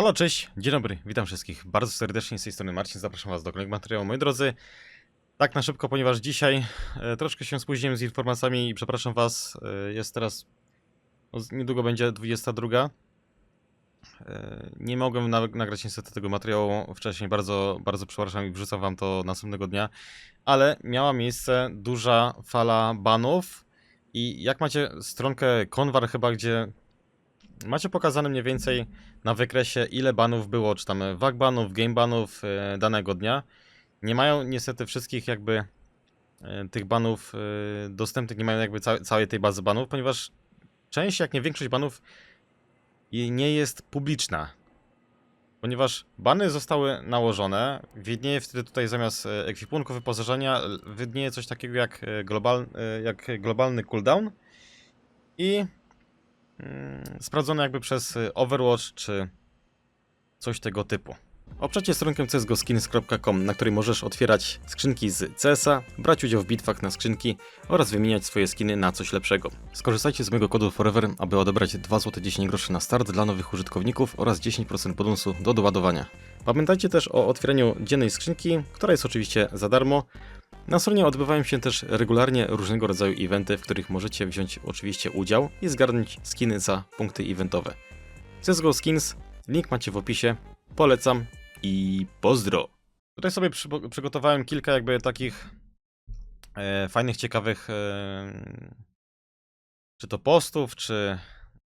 Halo, cześć, dzień dobry, witam wszystkich bardzo serdecznie. Z tej strony Marcin, zapraszam was do kolejnego materiału. Moi drodzy, tak na szybko, ponieważ dzisiaj e, troszkę się spóźniłem z informacjami i przepraszam was, e, jest teraz, no, niedługo będzie 22. E, nie mogłem na, nagrać niestety tego materiału wcześniej, bardzo, bardzo przepraszam i wrzucam wam to następnego dnia, ale miała miejsce duża fala banów i jak macie stronkę Konwar chyba, gdzie macie pokazane mniej więcej na wykresie, ile banów było, czy tam wag banów, game banów e, danego dnia. Nie mają niestety wszystkich jakby e, tych banów e, dostępnych, nie mają jakby ca całej tej bazy banów, ponieważ część, jak nie większość banów nie jest publiczna. Ponieważ bany zostały nałożone, widnieje wtedy tutaj zamiast ekwipunku wyposażenia, widnieje coś takiego jak, global, jak globalny cooldown i sprawdzone jakby przez y, Overwatch czy coś tego typu. Oprzecie stronkę csgoskins.com, na której możesz otwierać skrzynki z CS-a, brać udział w bitwach na skrzynki oraz wymieniać swoje skiny na coś lepszego. Skorzystajcie z mojego kodu FOREVER, aby odebrać 2 zł 10 groszy na start dla nowych użytkowników oraz 10% bonusu do doładowania. Pamiętajcie też o otwieraniu dziennej skrzynki, która jest oczywiście za darmo. Na stronie odbywają się też regularnie różnego rodzaju eventy, w których możecie wziąć oczywiście udział i zgarnąć skiny za punkty eventowe. CSGO Skins, link macie w opisie, polecam i pozdro! Tutaj sobie przy, przygotowałem kilka jakby takich e, fajnych, ciekawych e, czy to postów, czy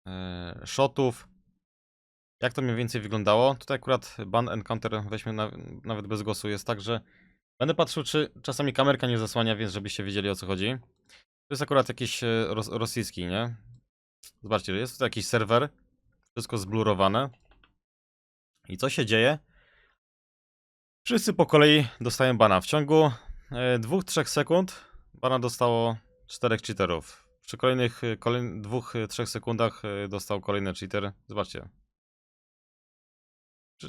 e, shotów. Jak to mniej więcej wyglądało? Tutaj akurat ban encounter weźmy na, nawet bez głosu jest tak, że Będę patrzył, czy czasami kamerka nie zasłania, więc żebyście wiedzieli o co chodzi. To jest akurat jakiś e, ros rosyjski, nie? Zobaczcie, jest tutaj jakiś serwer. Wszystko zblurowane. I co się dzieje? Wszyscy po kolei dostają bana. W ciągu 2-3 sekund bana dostało 4 cheaterów. Przy kolejnych 2-3 sekundach e, dostał kolejny cheater. Zobaczcie.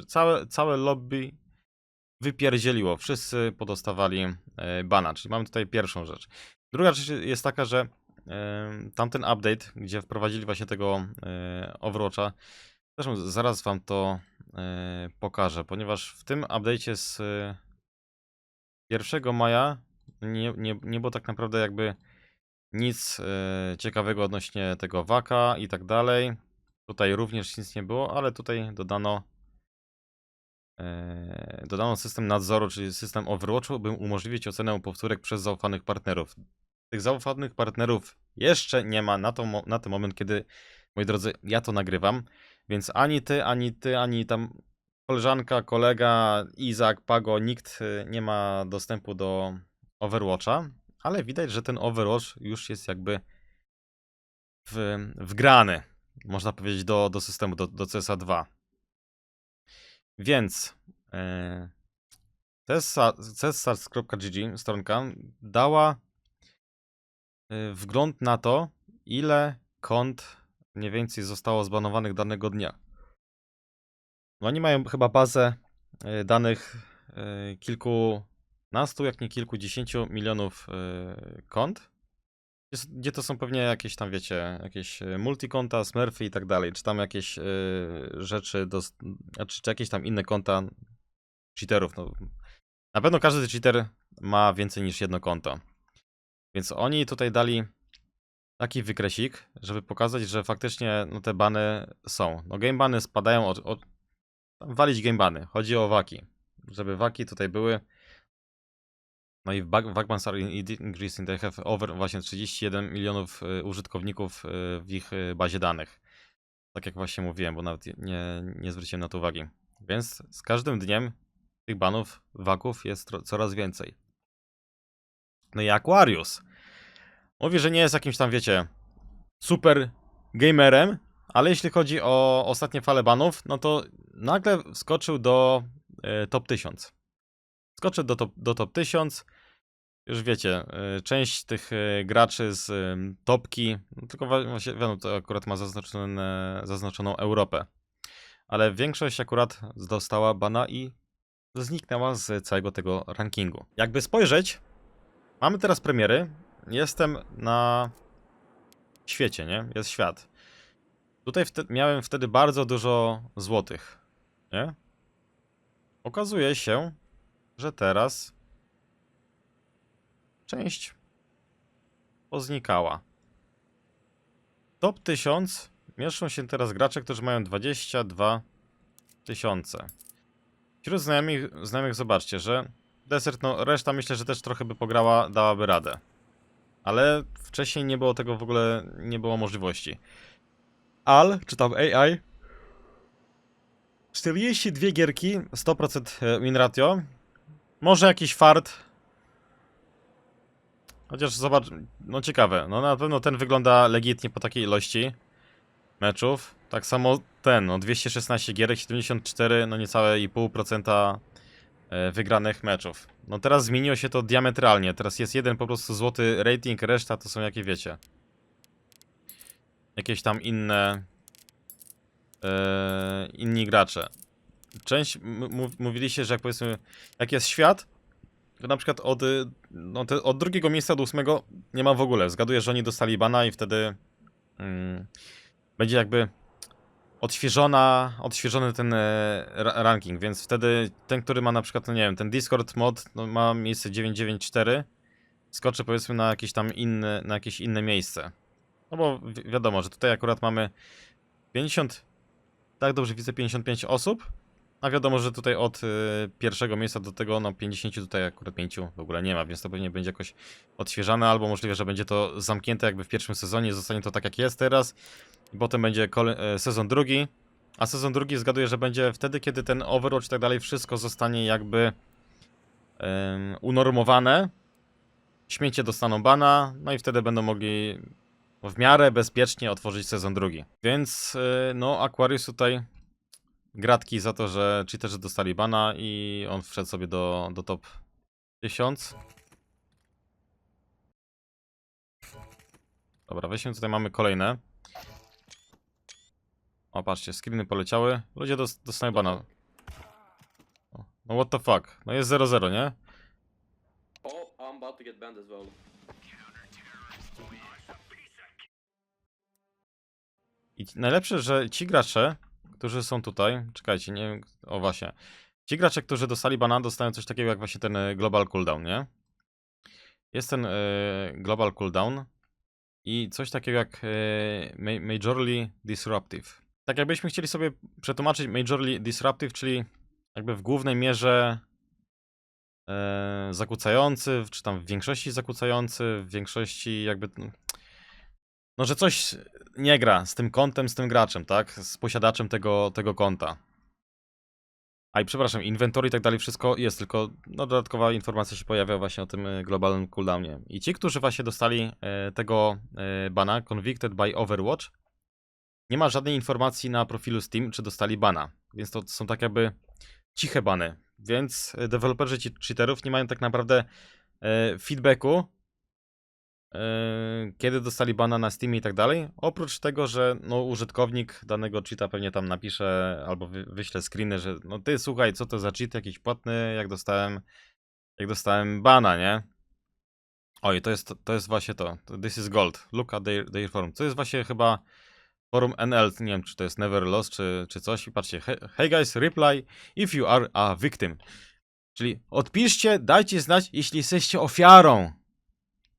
Całe, całe lobby wypierdzieliło. Wszyscy podostawali e, bana, czyli mamy tutaj pierwszą rzecz. Druga rzecz jest taka, że e, tamten update, gdzie wprowadzili właśnie tego e, Overwatcha, zresztą zaraz wam to pokażę, ponieważ w tym update'cie z e, 1 maja nie, nie, nie było tak naprawdę jakby nic ciekawego odnośnie tego waka i tak dalej. Tutaj również nic nie było, ale tutaj dodano Dodano system nadzoru, czyli system Overwatchu, by umożliwić ocenę powtórek przez zaufanych partnerów. Tych zaufanych partnerów jeszcze nie ma na, to, na ten moment, kiedy, moi drodzy, ja to nagrywam. Więc ani ty, ani ty, ani tam koleżanka, kolega, Izak, Pago, nikt y, nie ma dostępu do Overwatcha, ale widać, że ten Overwatch już jest jakby w, wgrany, można powiedzieć, do, do systemu, do, do CSA 2. Więc e, CSSARS.gg stronka dała e, wgląd na to, ile kont mniej więcej zostało zbanowanych danego dnia. No oni mają chyba bazę e, danych e, kilkunastu, jak nie kilkudziesięciu milionów kont. S- Gdzie to są pewnie jakieś tam, wiecie, jakieś e, multikonta, smurfy i tak dalej, czy tam jakieś e, rzeczy, do, czy, czy jakieś tam inne konta cheaterów. No. Na pewno każdy cheater ma więcej niż jedno konto. Więc oni tutaj dali taki wykresik, żeby pokazać, że faktycznie no, te bany są. No game bany spadają od, od walić game bany. Chodzi o waki. Żeby waki tutaj były. No i Wagmans are increasing. They have over właśnie 31 milionów y, użytkowników y, w ich y, bazie danych. Tak jak właśnie mówiłem, bo nawet nie, nie zwróciłem na to uwagi. Więc z każdym dniem tych banów, waków jest coraz więcej. No i Aquarius. Mówi, że nie jest jakimś tam, wiecie, super gamerem, ale jeśli chodzi o ostatnie fale banów, no to nagle wskoczył do e, top 1000. Skoczył do top, do top 1000. Już wiecie, e, część tych e, graczy z topki, no tylko właśnie, wiadomo, to akurat ma zaznaczone, zaznaczoną Europę. Ale większość akurat dostała bana i zniknęła z całego tego rankingu. Jakby spojrzeć, mamy teraz premiery. Jestem na świecie, nie? Jest świat. Tutaj wte- miałem wtedy bardzo dużo złotych. Nie? Okazuje się, że teraz część poznikała. Top 1000 mieszczą się teraz gracze, którzy mają 22 tysiące. Wśród znajomych, znajomych zobaczcie, że Desert, no reszta myślę, że też trochę by pograła, dałaby radę. Ale wcześniej nie było tego w ogóle, nie było możliwości. Al, czy tam AI, 42 gierki, 100% win ratio. Może jakiś fart. Chociaż zobacz, no ciekawe. No na pewno ten wygląda legitnie po takiej ilości meczów. Tak samo ten, no 216 gierek, 74, no niecałe i pół procenta e, wygranych meczów. No teraz zmieniło się to diametralnie. Teraz jest jeden po prostu złoty rating, reszta to są jakie wiecie. Jakieś tam inne e, inni gracze. Część mówiliście, że jak powiedzmy, jak jest świat, na przykład od, y, no, te, od drugiego miejsca do ósmego nie ma w ogóle. Zgaduję, że oni dostali bana i wtedy mm, będzie jakby odświeżona, odświeżony ten e, ra- ranking, więc wtedy ten, który ma na przykład, no nie wiem, ten Discord mod no, ma miejsce 994, skoczy powiedzmy na jakieś tam inne, na jakieś inne miejsce. No bo wi- wiadomo, że tutaj akurat mamy 50, tak dobrze widzę, 55 osób, a wiadomo, że tutaj od y, pierwszego miejsca do tego, no 50 tutaj akurat 5 w ogóle nie ma, więc to pewnie będzie jakoś odświeżane, albo możliwe, że będzie to zamknięte jakby w pierwszym sezonie, zostanie to tak jak jest teraz, potem będzie e, sezon drugi, a sezon drugi zgaduję, że będzie wtedy, kiedy ten Overwatch i tak dalej, wszystko zostanie jakby em, unormowane, śmiecie dostaną bana, no i wtedy będą mogli w miarę bezpiecznie otworzyć sezon drugi. Więc y, no Aquarius tutaj gratki za to, że cheaterzy dostali bana i on wszedł sobie do, do top 1000. Dobra, weźmy tutaj mamy kolejne. O, patrzcie, screeny poleciały. Ludzie dos dostają bana. O, No what the fuck? No jest 0-0, nie? Oh, I'm about to get banned as well. I najlepsze, że ci gracze, którzy są tutaj, czekajcie, nie wiem, o właśnie. Ci gracze, którzy dostali bana, dostają coś takiego jak właśnie ten e, global cooldown, nie? Jest ten e, global cooldown i coś takiego jak ma- majorly disruptive. Tak jakbyśmy chcieli sobie przetłumaczyć majorly disruptive, czyli jakby w głównej mierze e, zakłócający, czy tam w większości zakłócający, w większości jakby no, że coś nie gra z tym kontem, z tym graczem, tak? Z posiadaczem tego, tego konta. A i przepraszam, inwentory i tak dalej, wszystko jest, tylko no, dodatkowa informacja się pojawia właśnie o tym e, globalnym cooldownie. I ci, którzy właśnie dostali e, tego e, bana, Convicted by Overwatch, nie ma żadnej informacji na profilu Steam, czy dostali bana. Więc to są tak jakby ciche bany. Więc deweloperzy cheaterów nie mają tak naprawdę e, feedbacku, kiedy dostali bana na Steamie i tak dalej. Oprócz tego, że no, użytkownik danego cheata pewnie tam napisze albo wy, wyśle screeny, że no ty słuchaj, co to za cheat jakiś płatny, jak dostałem jak dostałem bana, nie? Oj, to jest, to jest właśnie to. This is gold. Look at their, their forum. To jest właśnie chyba forum NL, nie wiem czy to jest Never Lost czy, czy coś. I patrzcie, he, hey guys, reply if you are a victim. Czyli odpiszcie, dajcie znać, jeśli jesteście ofiarą.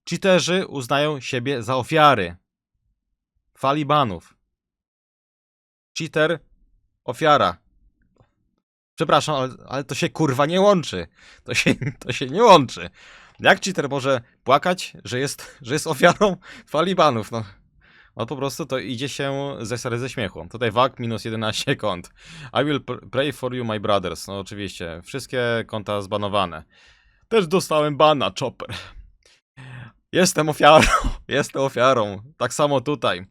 Cheaterzy uznają siebie za ofiary. Fali banów. Cheater, ofiara. Przepraszam, ale, ale to się kurwa nie łączy. To się, to się nie łączy. Jak cheater może płakać, że jest, że jest ofiarą fali banów? No, no po prostu to idzie się ze sery ze śmiechu. Tutaj wag minus 11 kont. I will pr- pray for you, my brothers. No oczywiście, wszystkie konta zbanowane. Też dostałem bana, chopper. Jestem ofiarą, jestem ofiarą. Tak samo tutaj.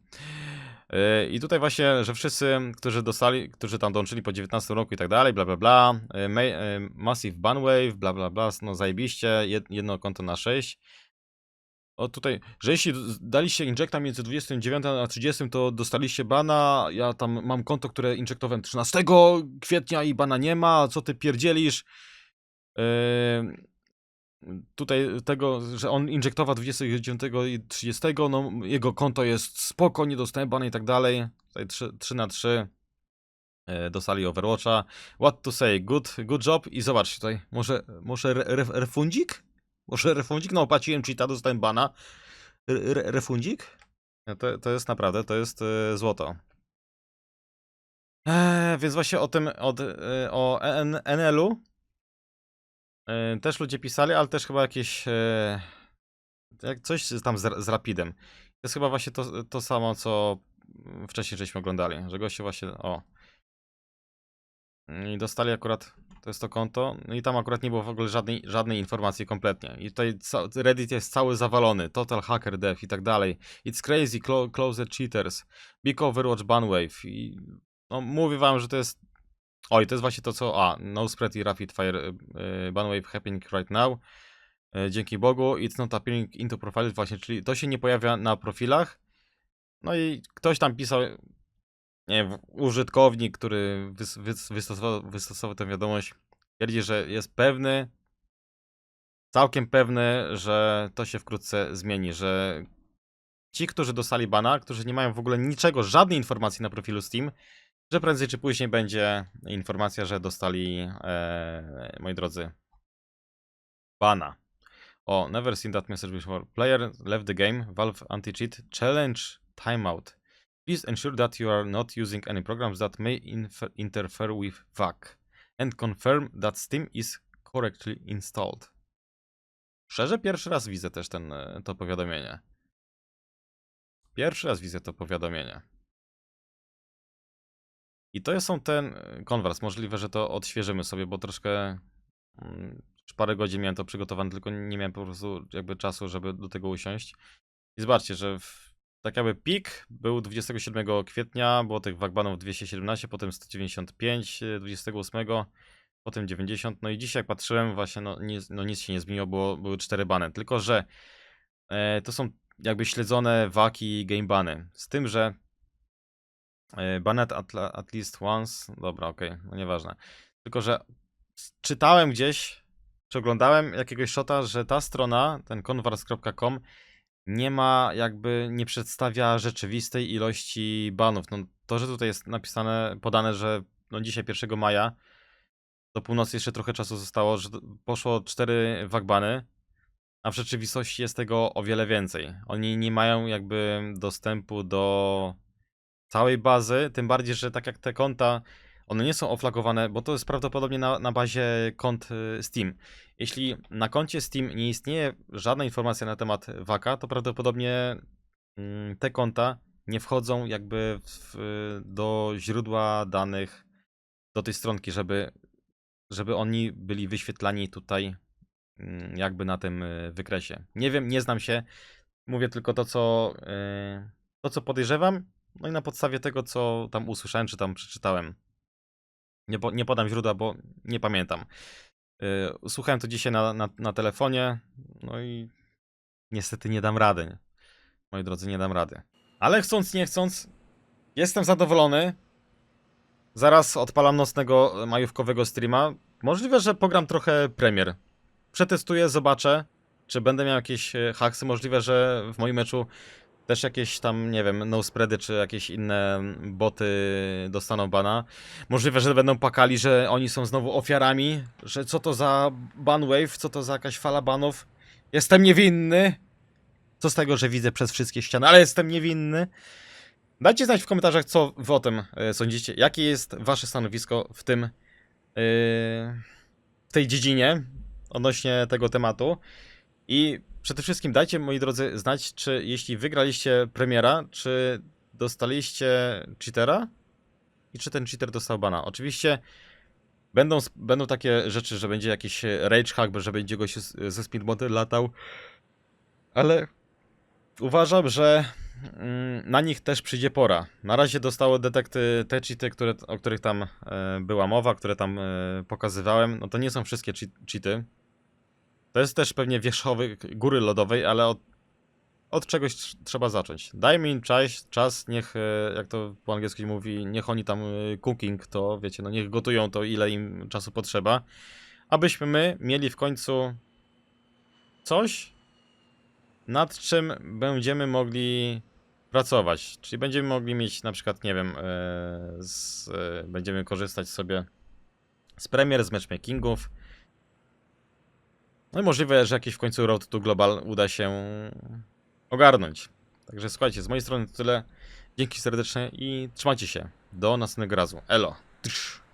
Yy, I tutaj właśnie, że wszyscy, którzy dostali, którzy tam dołączyli po 19 roku i tak dalej, bla bla bla, ma- yy, Massive Banwave, bla bla bla, no zajebiście, jed- jedno konto na 6. O tutaj, że jeśli daliście injekta między 29 a 30, to dostaliście bana, ja tam mam konto, które injektowałem 13 kwietnia i bana nie ma, co ty pierdzielisz? Yy, tutaj tego, że on injektował 29 i 30, no jego konto jest spoko, niedostępne i tak dalej. Tutaj 3, 3 na 3. e, dostali Overwatcha. What to say, good, good job i zobaczcie tutaj, może, może re, re, refundzik? Może refundzik? No, opłaciłem cheata, dostałem bana. Re, re, refundzik? No To, to jest naprawdę, to jest e, złoto. Eee, więc właśnie o tym, od, e, o NL NL-u e, też ludzie pisali, ale też chyba jakieś, e, coś tam z, z Rapidem. To jest chyba właśnie to, to samo, co wcześniej żeśmy oglądali, że goście właśnie, o. I dostali akurat, to jest to konto, no i tam akurat nie było w ogóle żadnej, żadnej informacji kompletnie. I tutaj Reddit jest cały zawalony, total hacker dev i tak dalej. It's crazy, clo closed cheaters, big overwatch banwave i no mówię wam, że to jest, oj, to jest właśnie to co, a, no spread i rapid fire y, y, banwave happening right now. Y, Dzięki Bogu, it's not appearing into profiles właśnie, czyli to się nie pojawia na profilach. No i ktoś tam pisał, nie wiem, użytkownik, który wys, wys, wystosował, wystosował tę wiadomość, twierdzi, że jest pewny, całkiem pewny, że to się wkrótce zmieni, że ci, którzy dostali bana, którzy nie mają w ogóle niczego, żadnej informacji na profilu Steam, że prędzej czy później będzie informacja, że dostali, e, moi drodzy, bana. O, never seen that message before. Player left the game. Valve anti-cheat challenge timeout. Please ensure that you are not using any programs that may interfere with VAC and confirm that Steam is correctly installed. Szczerze, pierwszy raz widzę też ten, e, to powiadomienie. Pierwszy raz widzę to powiadomienie. I to są ten e, konwers. Możliwe, że to odświeżymy sobie, bo troszkę mm, parę godzin miałem to przygotowane, tylko nie miałem po prostu jakby czasu, żeby do tego usiąść. I zobaczcie, że w, tak jakby pik był 27 kwietnia, było tych wagbanów 217, potem 195, e, 28, potem 90, no i dzisiaj jak patrzyłem właśnie, no, no nic się nie zmieniło, bo były cztery bany, tylko że e, to są jakby śledzone waki i gamebany, z tym, że e, banned at, at least once, dobra, okej, no nieważne, tylko że czytałem gdzieś, czy oglądałem jakiegoś shota, że ta strona, ten convars.com nie ma jakby, nie przedstawia rzeczywistej ilości banów. No to, że tutaj jest napisane, podane, że no dzisiaj 1 maja do północy jeszcze trochę czasu zostało, że poszło 4 wagbany, a w rzeczywistości jest tego o wiele więcej. Oni nie mają jakby dostępu do całej bazy, tym bardziej, że tak jak te konta, one nie są oflagowane, bo to jest prawdopodobnie na, na bazie kont y, Steam. Jeśli na koncie Steam nie istnieje żadna informacja na temat Waka, to prawdopodobnie mm, te konta nie wchodzą jakby w, do źródła danych, do tej stronki, żeby, żeby oni byli wyświetlani tutaj mm, jakby na tym y, wykresie. Nie wiem, nie znam się, mówię tylko to, co, y, to, co podejrzewam, no i na podstawie tego, co tam usłyszałem, czy tam przeczytałem. Nie, po, nie podam źródła, bo nie pamiętam. Yy, słuchałem to dzisiaj na, na, na telefonie, no i niestety nie dam rady. Moi drodzy, nie dam rady. Ale chcąc, nie chcąc, jestem zadowolony. Zaraz odpalam nocnego majówkowego streama. Możliwe, że pogram trochę premier. Przetestuję, zobaczę, czy będę miał jakieś e, haksy. Możliwe, że w moim meczu też jakieś tam, nie wiem, no spready, czy jakieś inne boty dostaną bana. Możliwe, że będą pakali, że oni są znowu ofiarami, że co to za banwave, co to za jakaś fala banów. Jestem niewinny. Co z tego, że widzę przez wszystkie ściany, ale jestem niewinny. Dajcie znać w komentarzach, co wy o tym e, sądzicie. Jakie jest wasze stanowisko w tym, e, w tej dziedzinie odnośnie tego tematu. I przede wszystkim dajcie, moi drodzy, znać, czy jeśli wygraliście premiera, czy dostaliście cheatera i czy ten cheater dostał bana. Oczywiście będą, będą takie rzeczy, że będzie jakiś rage hack, że będzie goś ze speedboty latał, ale uważam, że mm, na nich też przyjdzie pora. Na razie dostały detekty te cheaty, które, o których tam e, była mowa, które tam e, pokazywałem. No to nie są wszystkie cheat, cheaty. To jest też pewnie wierzchołek góry lodowej, ale od, od czegoś tr- trzeba zacząć. Dajmy im czas, czas, niech, e, jak to po angielsku mówi, niech oni tam e, cooking, to wiecie, no niech gotują to, ile im czasu potrzeba, abyśmy my mieli w końcu coś, nad czym będziemy mogli pracować. Czyli będziemy mogli mieć na przykład, nie wiem, e, z, będziemy korzystać sobie z premier, z matchmakingów. No i możliwe, że jakiś w końcu Road to Global uda się ogarnąć. Także słuchajcie, z mojej strony to tyle. Dzięki serdeczne i trzymajcie się. Do następnego razu. Elo. Trz.